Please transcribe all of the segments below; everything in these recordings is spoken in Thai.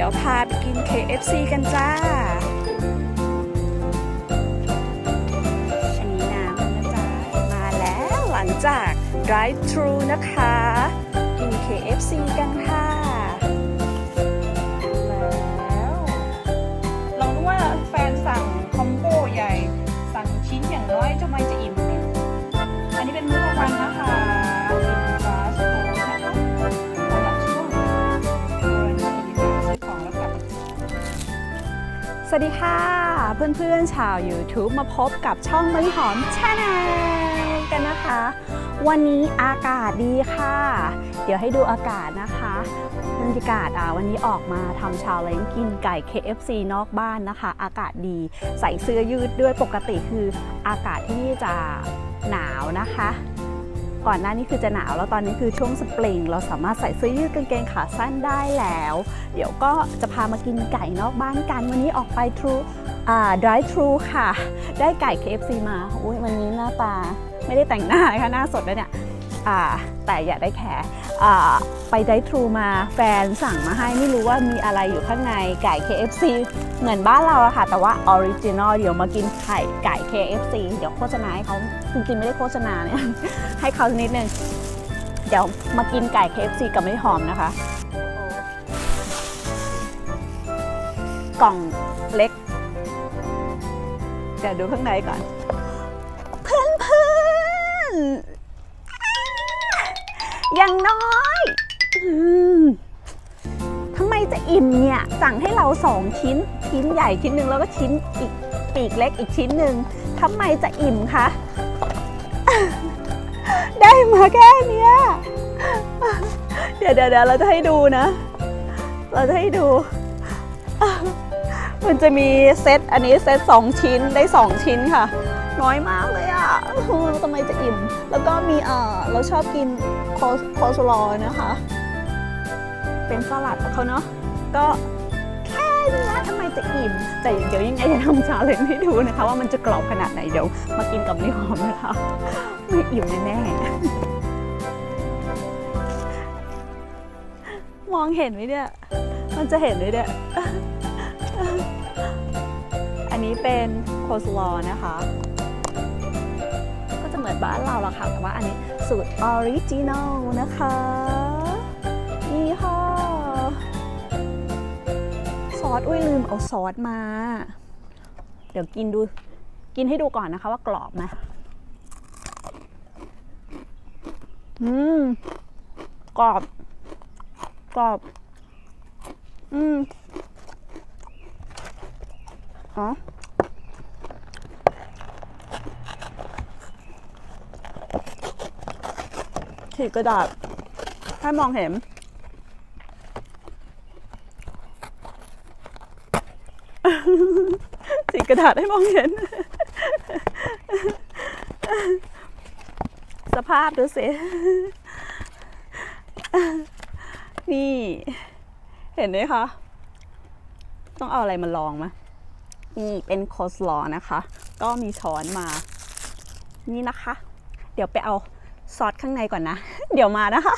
ดี๋ยวพาไปกิน KFC กันจ้า อันนี้น้ำนะจ๊ะ มาแล้วหลังจาก drive thru นะคะ กิน KFC กันค่ะ วัสดีค่ะ เพื่อนๆชาว YouTube มาพบกับช่องมะลิหอมชาแนลกันนะคะ วันนี้อากาศดีค่ะ เดี๋ยวให้ดูอากาศนะคะบรรยากาศอะวันนี้ออกมาทำชาวเลนกินไก่ KFC นอกบ้านนะคะ อากาศดีใส่เสื้อยืดด้วยปกติคืออากาศที่นี่จะหนาวนะคะ ก่อนหน้านี้คือจะหนาวแล้วตอนนี้คือช่วงสปริง เราสามารถใส่เสื้อยืดกางเกงขาสั้นได้แล้ว เดี๋ยวก็จะพามากินไก่นอกบ้านกัน วันนี้ออกไปทรูอ่า drive thru ค่ะ ได้ไก่ KFC มาอุ้ยวันนี้หน้าตาไม่ได้แต่งหน้านะคะหน้าสดแล้วเนี่ยอ่าแต่อย่าได้แคร์ ไป drive thru มาแฟนสั่งมาให้ไม่รู้ว่ามีอะไรอยู่ข้างในไก่ KFC เหมือนบ้านเราอะค่ะ แต่ว่าออริจินอลเดี๋ยวมากินไข่ไก่ KFC เดี๋ยวโฆษณาให้เขาจริงๆไม่ได้โฆษณาเนี่ยให้เขานิดนึง เดี๋ยวมากินไก่ KFC กับไม่หอมนะคะ กล่องเล็กเดี๋ยวดูข้างในก่อน เพื่อนเพื่อนๆ อย่างน้อยอืมทำไมจะอิ่มเนี่ย สั่งให้เราสองชิ้น ชิ้นใหญ่ชิ้นหนึ่งแล้วก็ชิ้นอีกปีกเล็กอีกชิ้นหนึ่งทำไมจะอิ่มคะ ได้มาแค่เนี้ยเดี๋ยวเดี๋ยวเดี๋ยวเราจะให้ดูนะ เราจะให้ดู มันจะมีเซตอันนี้เซตสองชิ้นได้สองชิ้นค่ะ น้อยมากเลย อะ่ะทำไมจะอิ่ม แล้วก็มีเออเราชอบกินโคโคสลอนะคะ เป็นสลัดของเขาเนาะก็แค่นี้ทำไมจะอิ่ม แต่เดี๋ยวยังไงจะทำชาเลนจ์ให้ดูนะคะ ว่ามันจะกรอบขนาดไหนเดี๋ยวมากินกับนี่หอมนะคะไม่อิ่มแน่ๆมองเห็นไหมเนี่ย มันจะเห็นไหมเนี่ย อันนี้เป็นโคสลอนะคะ มือนบ้านเราละค่ะ แต่ว่าอันนี้สูตรออริจินอลนะคะนี่ค่ะซอสอุ้ยลืมเอาซอสมา เดี๋ยวกินดูกินให้ดูก่อนนะคะว่ากรอบไหมอืมกรอบ กรอบ อืมอ๋อ ขีดกระดาษ ให้มองเห็นสีกระดาษให้มองเห็น สภาพดูสินี่ เห็นไหมคะ ต้องเอาอะไรมาลองไหมนี่เป็นโคสลอนะคะ ก็มีช้อนมา นี่นะคะ เดี๋ยวไปเอา ซอสข้างในก่อนนะ เดี๋ยวมานะคะ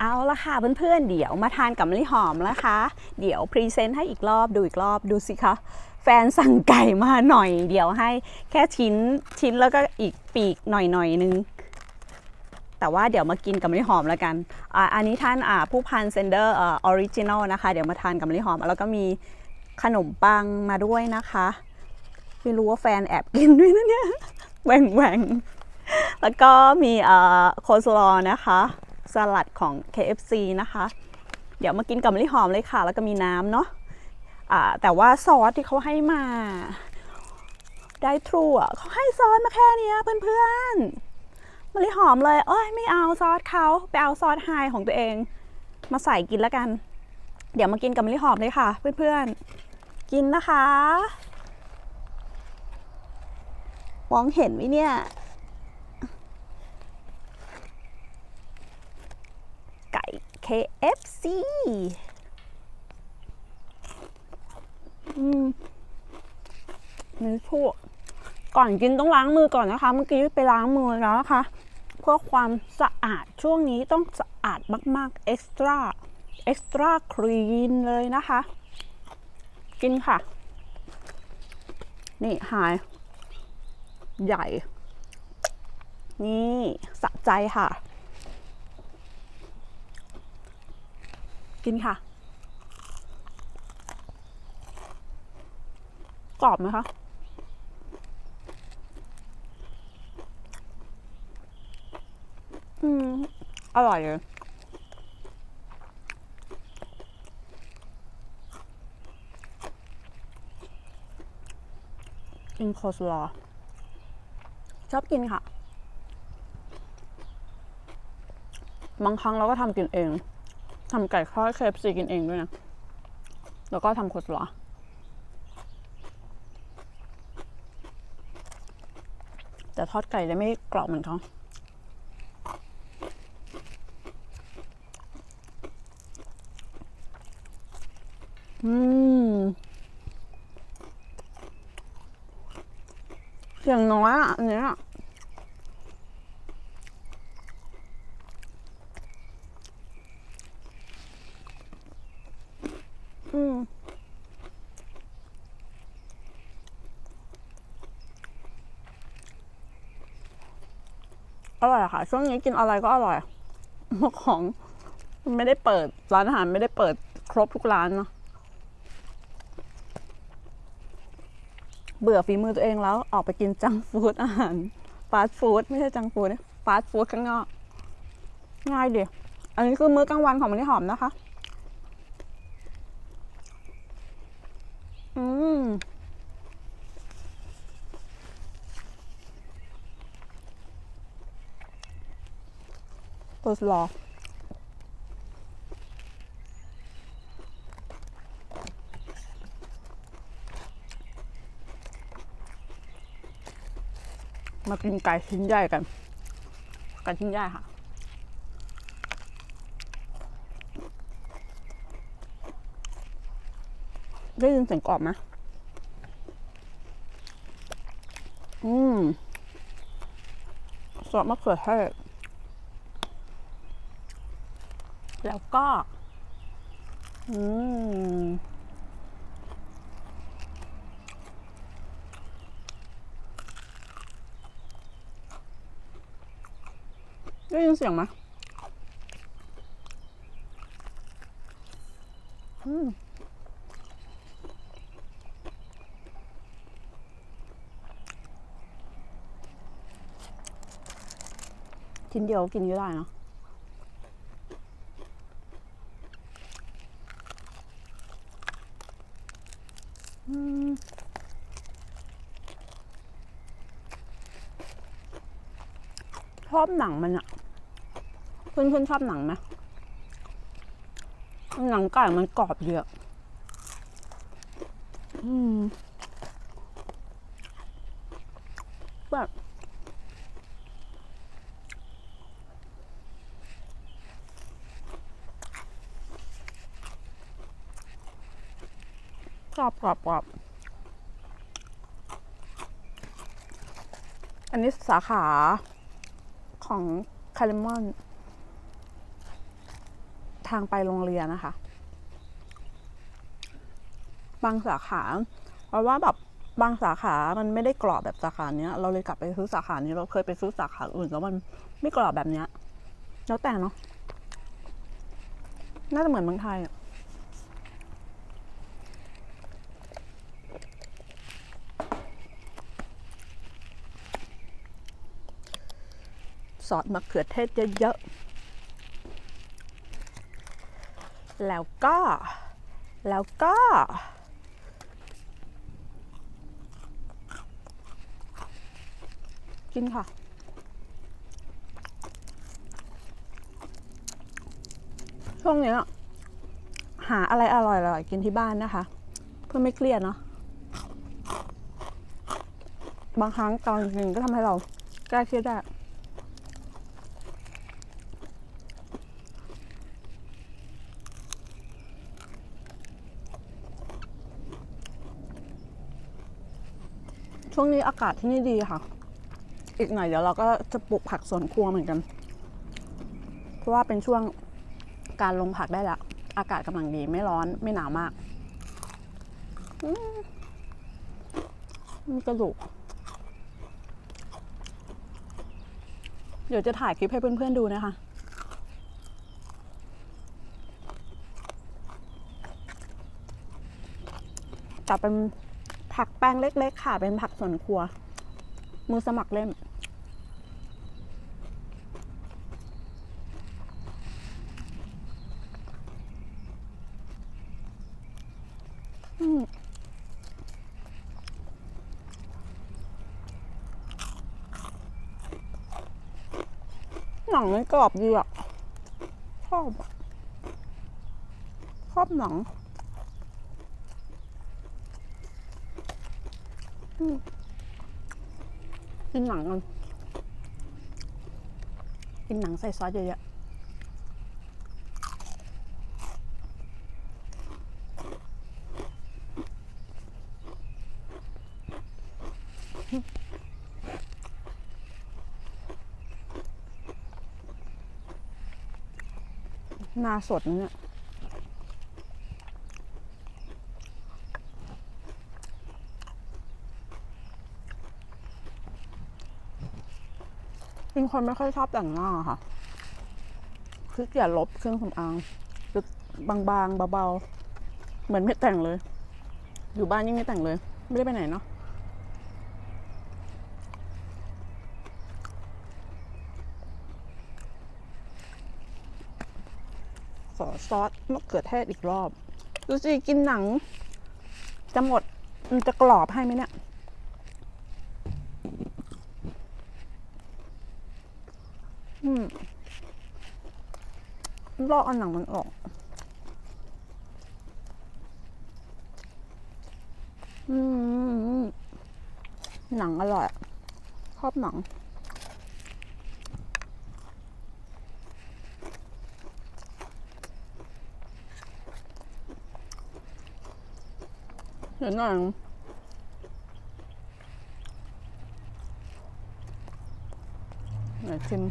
เอาละค่ะเพื่อนๆ เดี๋ยวมาทานกับมะลิหอมนะคะ เดี๋ยวพรีเซนต์ให้อีกรอบดูอีกรอบดูสิคะแฟนสั่งไก่มาหน่อย เดี๋ยวให้แค่ชิ้นชิ้นแล้วก็อีกปีกหน่อยหน่อยนึงแต่ว่าเดี๋ยวมากินกับมะลิหอมแล้วกันอ่าอันนี้ท่านอ่าผู้พันเซนเดอร์ออริจินอลนะคะ เดี๋ยวมาทานกับมะลิหอม แล้วก็มีขนมปังมาด้วยนะคะ ไม่รู้ว่าแฟนแอบกินด้วยนะเนี่ยแหว่งแหว่ง แล้วก็มีเอ่อโคสลอนะคะ สลัดของ KFC นะคะ เดี๋ยวมากินกับมะลิหอมเลยค่ะ แล้วก็มีน้ำเนาะอ่าแต่ว่าซอสที่เขาให้มา ได้ทรูอะเขาให้ซอสมาแค่นี้เพื่อนๆมะลิหอมเลยเอ้ยไม่เอาซอสเขาไปเอาซอสไฮของตัวเอง มาใส่กินแล้วกัน เดี๋ยวมากินกับมะลิหอมเลยค่ะ เพื่อนๆ กินนะคะ มองเห็นไหมเนี่ย ไก่ KFC อืมนี่ทั่วก่อนกินต้องล้างมือก่อนนะคะ เมื่อกี้ไปล้างมือแล้วนะคะ เพื่อความสะอาดช่วงนี้ต้องสะอาดมากๆ extra เอ็กซ์ตร้าครีนเลยนะคะ กินค่ะ นี่หาย ใหญ่ นี่สะใจค่ะ กินค่ะ กรอบไหมคะอืม อร่อยเลยกินโคสลอชอบกินค่ะ บางครั้งเราก็ทำกินเอง ทำไก่ทอดเคฟซีกินเองด้วยนะ แล้วก็ทำโคสลอแต่ทอดไก่ได้ไม่กรอบเหมือนเขาอืมเสียงน้อยอะอันเนี้ยอืม อร่อยค่ะ ช่วงนี้กินอะไรก็อร่อยเพราะของไม่ได้เปิดร้านอาหารไม่ได้เปิดครบทุกร้านเนาะเบื่อฝีมือตัวเองแล้วออกไปกินจังฟู้ดอาหารฟาสต์ฟู้ดไม่ใช่จังฟู้ดฟาสต์ฟู้ดข้างนอกง่ายดีอันนี้คือมื้อกลางวันของมันที่หอมนะคะ อืม โคลอมากินไก่ชิ้นใหญ่กัน ไก่ชิ้นใหญ่ค่ะ ได้ยินเสียงกรอบไหมอืมซอสมะเขือเทศ แล้วก็ อืมได้ยินเสียงไหมอืมชิ้นเดียวกินก็ได้เนอะอืม ชอบหนังมันอะเพื่อนเพื่อนๆชอบหนังไหมหนังไก่มันกรอบเยอะอืมแบบกรอบกรอบกรอบอันนี้สาขา ของคาริมอน ทางไปโรงเรียนนะคะ บางสาขาเพราะว่าแบบบางสาขา มันไม่ได้กรอบแบบสาขาเนี้ย เราเลยกลับไปซื้อสาขานี้ เราเคยไปซื้อสาขาอื่นแล้วมันไม่กรอบแบบเนี้ย แล้วแต่เนาะ น่าจะเหมือนเมืองไทยอะ ซอสมะเขือเทศเยอะๆ แล้วก็ แล้วก็ กินค่ะช่วงนี้หาอะไรอร่อยๆกินที่บ้านนะคะ เพื่อไม่เครียดเนาะบางครั้งตอนกินก็ทำให้เราแก้เครียดได้ ช่วงนี้อากาศที่นี่ดีค่ะ อีกหน่อยเดี๋ยวเราก็จะปลูกผักสวนครัวเหมือนกัน เพราะว่าเป็นช่วงการลงผักได้ละ อากาศกำลังดีไม่ร้อนไม่หนาวมากมมีกระดูก เดี๋ยวจะถ่ายคลิปให้เพื่อนๆดูนะคะแต่เป็น ผักแป้งเล็ก ๆ ค่ะ เป็นผักสวนครัว มือสมัครเล่นอืมหนังมันกรอบดีอะชอบชอบหนังอืม กินหนังกันกินหนังใส่ซอสเยอะๆนาสดนะเนี่ย เป็นคนไม่ค่อยชอบแต่งหน้าค่ะคืออย่าลบเครื่องสำอางคือบางๆเบาๆ เหมือนไม่แต่งเลย อยู่บ้านยิ่งไม่แต่งเลย ไม่ได้ไปไหนเนาะขอซอสมะเขือเทศอีกรอบ ดูสิกินหนัง จะหมดมันจะกรอบให้ไหมเนี่ย อืม ลอกเอาหนังมันออกอืมหนังอร่อยอะชอบหนังเดี๋ยวหน่อยไหนชิม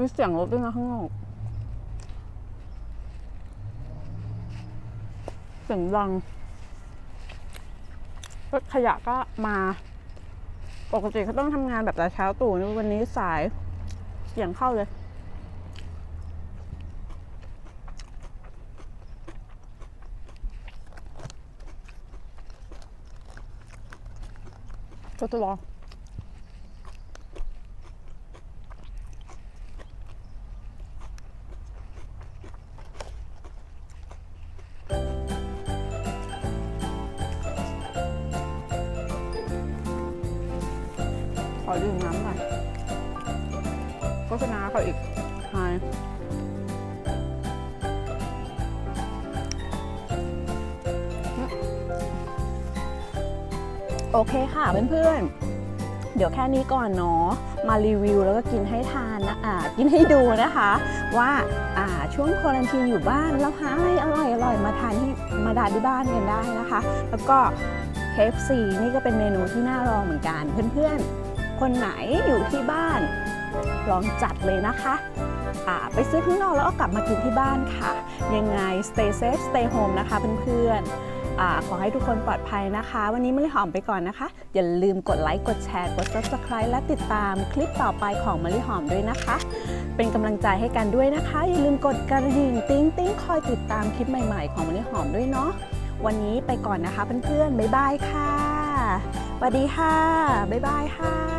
มีเสียงรถด้วยนะข้างนอกเสียงดังรถขยะก็มา ปกติเขาต้องทำงานแบบแต่เช้าตู่วันนี้สายเสียงเข้าเลยก็จะรอ น้ำหน่อยโฆษณาเขาอีกไฮโอเคค่ะเพื่อนๆ เดี๋ยวแค่นี้ก่อนเนาะ มารีวิวแล้วก็กินให้ทานนะอ่ากินให้ดูนะคะ ว่าอ่าช่วงควอรันทีนอยู่บ้านแล้วหาอะไรอร่อยอร่อยๆมาทานที่มาทานที่บ้านกันได้นะคะ แล้วก็ KFC นี่ก็เป็นเมนูที่น่าลองเหมือนกันเพื่อนๆ คนไหนอยู่ที่บ้าน ลองจัดเลยนะคะไปซื้อข้างนอกแล้วก็กลับมากินที่บ้านค่ะ ยังไง stay safe stay home นะคะเพื่อนๆอขอให้ทุกคนปลอดภัยนะคะ วันนี้มะลิหอมไปก่อนนะคะ อย่าลืมกดไลค์กดแชร์กด subscribe และติดตามคลิปต่อไปของมะลิหอมด้วยนะคะ เป็นกำลังใจให้กันด้วยนะคะ อย่าลืมกดกระดิ่งติ้งติ้งคอยติดตามคลิปใหม่ๆ ของมะลิหอมด้วยเนาะวันนี้ไปก่อนนะคะเพื่อนๆบ๊ายบายค่ะสวัสดีค่ะบ๊ายบายค่ะ